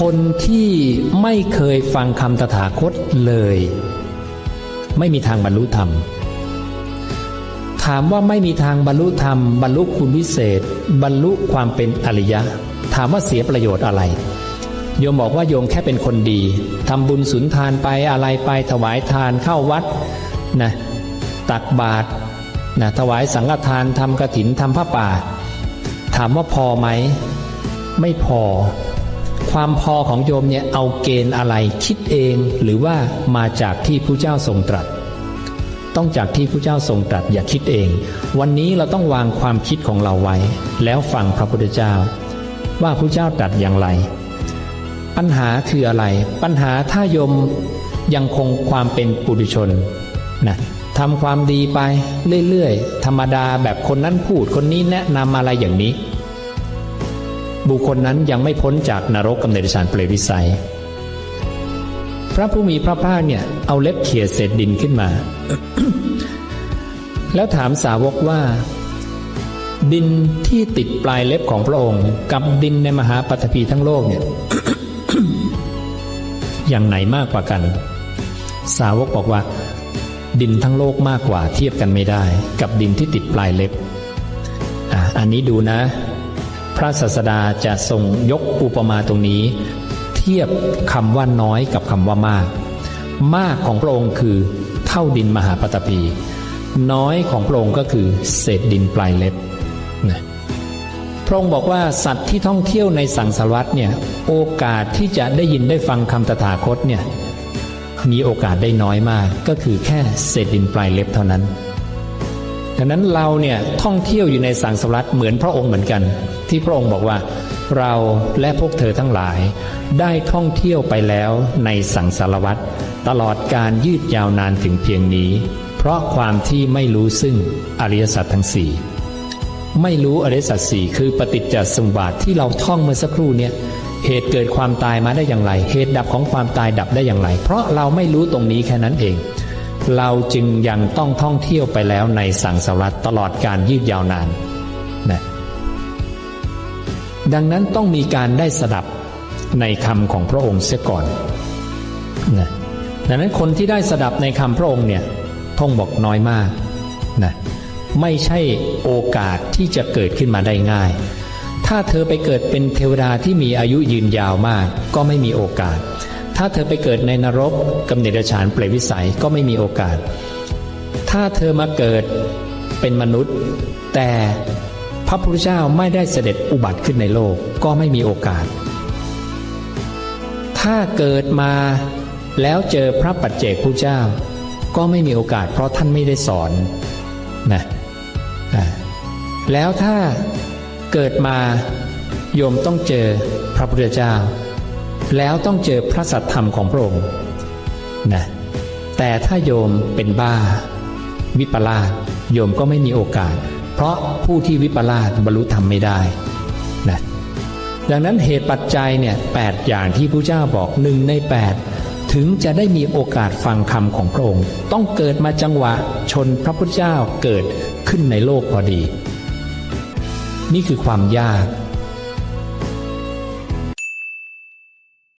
คนที่ไม่เคยฟังคำตถาคตเลย ไม่มีทางบรรลุธรรม ถามว่าไม่มีทางบรรลุธรรม บรรลุคุณวิเศษ บรรลุความเป็นอริยะ ถามว่าเสียประโยชน์อะไร โยมบอกว่าโยมแค่เป็นคนดีทำบุญสุนทานไปอะไรไปถวายทานเข้าวัดนะตักบาตรนะถวายสังฆทานทำกระถินทำผ้าป่า ถามว่าพอไหม ไม่พอ ความพอของโยมเนี่ยเอาเกณฑ์อะไรคิดเองหรือว่ามาจากที่ผู้เจ้าทรงตรัส ต้องจากที่ผู้เจ้าทรงตรัสอย่าคิดเอง วันนี้เราต้องวางความคิดของเราไว้ แล้วฟังพระพุทธเจ้า ว่าผู้เจ้าตรัสอย่างไร ปัญหาคืออะไร ปัญหาถ้าโยมยังคงความเป็นปุถุชนนะทำความดีไปเรื่อยๆ ธรรมดาแบบคนนั้นพูดคนนี้แนะนำอะไรอย่างนี้ บุคคลนั้นยังไม่พ้นจากนรกกำเนิดฌานเปรตวิสัย พระผู้มีพระภาคเนี่ยเอาเล็บเขี่ยเศษดินขึ้นมา แล้วถามสาวกว่า ดินที่ติดปลายเล็บของพระองค์ กับดินในมหาปัตภีทั้งโลกเนี่ยอย่างไหนมากกว่ากัน สาวกบอกว่า ดินทั้งโลกมากกว่าเทียบกันไม่ได้ กับดินที่ติดปลายเล็บอะอันนี้ดูนะ พระศาสดาจะทรงยกอุปมาตรงนี้ เทียบคำว่าน้อยกับคำว่ามาก มากของพระองค์คือเท่าดินมหาปฐพี น้อยของพระองค์ก็คือเศษดินปลายเล็บนะพระองค์บอกว่าสัตว์ที่ท่องเที่ยวในสังสารวัตเนี่ยโอกาสที่จะได้ยินได้ฟังคำตถาคตเนี่ยมีโอกาสได้น้อยมากก็คือแค่เศษดินปลายเล็บเท่านั้นดังนั้นเราเนี่ยท่องเที่ยวอยู่ในสังสารวัตเหมือนพระองค์เหมือนกัน ที่พระองค์บอกว่า เราและพวกเธอทั้งหลาย ได้ท่องเที่ยวไปแล้วในสังสารวัตตลอดการยืดยาวนานถึงเพียงนี้ เพราะความที่ไม่รู้ซึ่งอริยสัจทั้งสี่ไม่รู้อริยสัจสี่คือปฏิจจสมุปบาทที่เราท่องเมื่อสักครู่เนี่ยเหตุเกิดความตายมาได้อย่างไร เหตุดับของความตายดับได้อย่างไร เพราะเราไม่รู้ตรงนี้แค่นั้นเอง เราจึงยังต้องท่องเที่ยวไปแล้วในสังสารวัตตลอดการยืดยาวนาน ดังนั้นต้องมีการได้สดับในคำของพระองค์เสียก่อนนะดังนั้นคนที่ได้สดับในคำพระองค์เนี่ยท่องบอกน้อยมากนะไม่ใช่โอกาสที่จะเกิดขึ้นมาได้ง่าย ถ้าเธอไปเกิดเป็นเทวดาที่มีอายุยืนยาวมาก ก็ไม่มีโอกาส ถ้าเธอไปเกิดในนรกกำเนิดฉานเปรตวิสัยก็ไม่มีโอกาส ถ้าเธอมาเกิดเป็นมนุษย์ แต่ พระพุทธเจ้าไม่ได้เสด็จอุบัติขึ้นในโลกก็ไม่มีโอกาส ถ้าเกิดมาแล้วเจอพระปัจเจกพุทธเจ้า ก็ไม่มีโอกาส เพราะท่านไม่ได้สอนนะแล้วถ้าเกิดมาโยมต้องเจอพระพุทธเจ้า แล้วต้องเจอพระสัทธรรมของพระองค์นะแต่ถ้าโยมเป็นบ้า วิปลาสโยมก็ไม่มีโอกาส เพราะผู้ที่วิปลาสบรรลุธรรมไม่ได้นะดังนั้นเหตุปัจจัยเนี่ยแปดอย่างที่พระเจ้าบอกหนึ่งในแปดถึงจะได้มีโอกาสฟังคำของพระองค์ ต้องเกิดมาจังหวะชนพระพุทธเจ้าเกิดขึ้นในโลกพอดี นี่คือความยาก